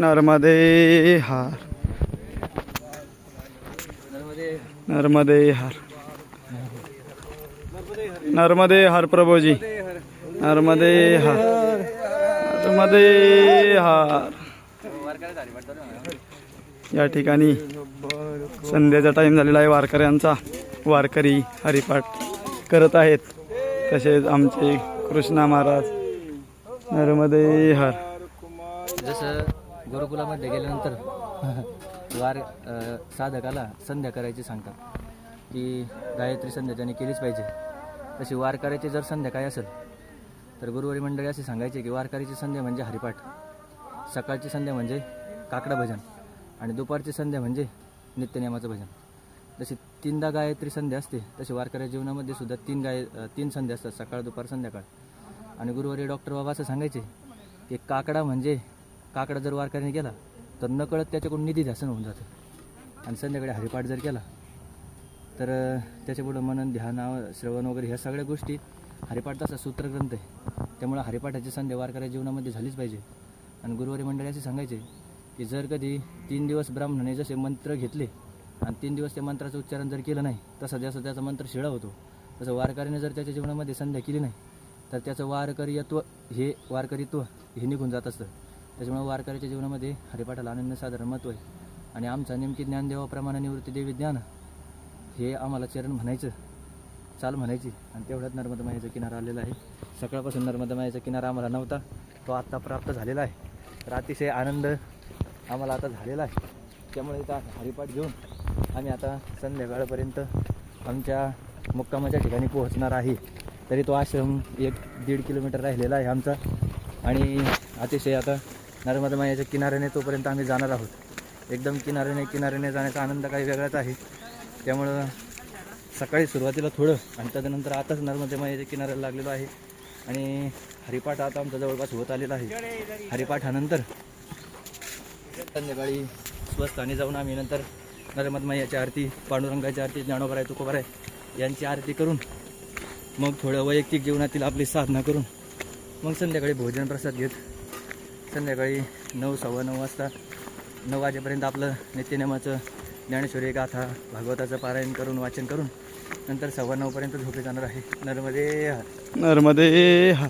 नर्मदे हार। नर्मदे हार। नर्मदे हार प्रभूजी। नर्मदे हार। नर्मदे हार। या ठिकाणी संध्याचा टाईम झालेला आहे. वारकऱ्यांचा वारकरी हरिपाठ करत आहेत. तसेच आमचे कृष्णा महाराज. नर्मदे हर. जसं गुरुकुलामध्ये गेल्यानंतर वार साधकाला संध्या करायची सांगतात. की गायत्री संध्या त्याने केलीच पाहिजे तशी वारकऱ्याची जर संध्या काय असेल तर गुरुवारी मंडळी असे सांगायचे की वारकरीची संध्या म्हणजे हरिपाठ. सकाळची संध्या म्हणजे काकडा भजन आणि दुपारची संध्या म्हणजे नित्यनियमाचं भजन. जशी तीनदा गायत्री संध्या असते तशी वारकऱ्या जीवनामध्ये सुद्धा तीन गाय तीन संध्या असतात सकाळ दुपार संध्याकाळ. आणि गुरुवारी डॉक्टर बाबा असं सांगायचे की काकडा म्हणजे काकडा जर वारकऱ्याने केला तर नकळत त्याच्याकडून निधी ध्यासन होऊन जातं. आणि संध्याकाळी हरिपाठ जर केला तर त्याच्यापुढं मनन ध्यान श्रवण वगैरे ह्या सगळ्या गोष्टी हरिपाठ तसा सूत्रग्रंथ आहे. त्यामुळं हरिपाठाची संध्या वारकऱ्या जीवनामध्ये झालीच पाहिजे. आणि गुरुवारी मंडळी असे सांगायचे की जर कधी तीन दिवस ब्राह्मणाने जसे मंत्र घेतले आणि तीन दिवस त्या मंत्राचं उच्चारण जर केलं नाही तसं जसं त्याचा मंत्र शिळा होतो तसं वारकऱ्याने जर त्याच्या जीवनामध्ये संध्या केली नाही तर त्याचं वारकरीयत्व हे वारकरीत्व हे निघून जात असतं. त्याच्यामुळे वारकऱ्याच्या जीवनामध्ये हरिपाठाला अनन्य साधारण महत्त्व आहे. आणि आमचा नेमकी ज्ञानदेवाप्रमाणे निवृत्ती देवी ज्ञान हे आम्हाला चरण म्हणायचं चाल म्हणायची. आणि तेवढ्यात नर्मदा मायाचा किनारा आलेला आहे. सकाळपासून नर्मदा मायाचा किनारा आम्हाला नव्हता तो आत्ता प्राप्त झालेला आहे. तर अतिशय आनंद आम्हाला आता झालेला आहे. त्यामुळे इथं हरिपाठ घेऊन आम्ही आता संध्याकाळपर्यंत आमच्या मुक्कामाच्या ठिकाणी पोहोचणार आहे. तरी तो आश्रम एक दीड किलोमीटर राहिलेला आहे आमचा. आणि अतिशय आता नर्मदा मायाच्या किनाऱ्याने तोपर्यंत आम्ही जाणार आहोत. एकदम किनाऱ्याने किनाऱ्याने जाण्याचा आनंद काही वेगळाच आहे. त्यामुळं सकाळी सुरुवातीला थोडं आणि त्याच्यानंतर आताच नर्मदा मायाच्या किनाऱ्याला लागलेलो आहे. आणि हरिपाठ आता आमचा जवळपास होत आलेला आहे. हरिपाठानंतर संध्याकाळी स्वस्थानी जाऊन आम्ही नंतर नर्मदमाई मैयाची आरती पांडुरंगाची आरती ज्ञानोबराय तुकोबराय यांची आरती करून मग थोडं वैयक्तिक जीवनातील आपली साधना करून मग संध्याकाळी भोजन प्रसाद घेत संध्याकाळी नऊ सव्वा नऊ वाजता नऊ वाजेपर्यंत आपलं नित्यनेमाचं ज्ञानेश्वरी गाथा भागवताचं पारायण करून वाचन करून नंतर सव्वा नऊपर्यंत झोपे जाणार आहे नर्मदे हर. नर्मदे हर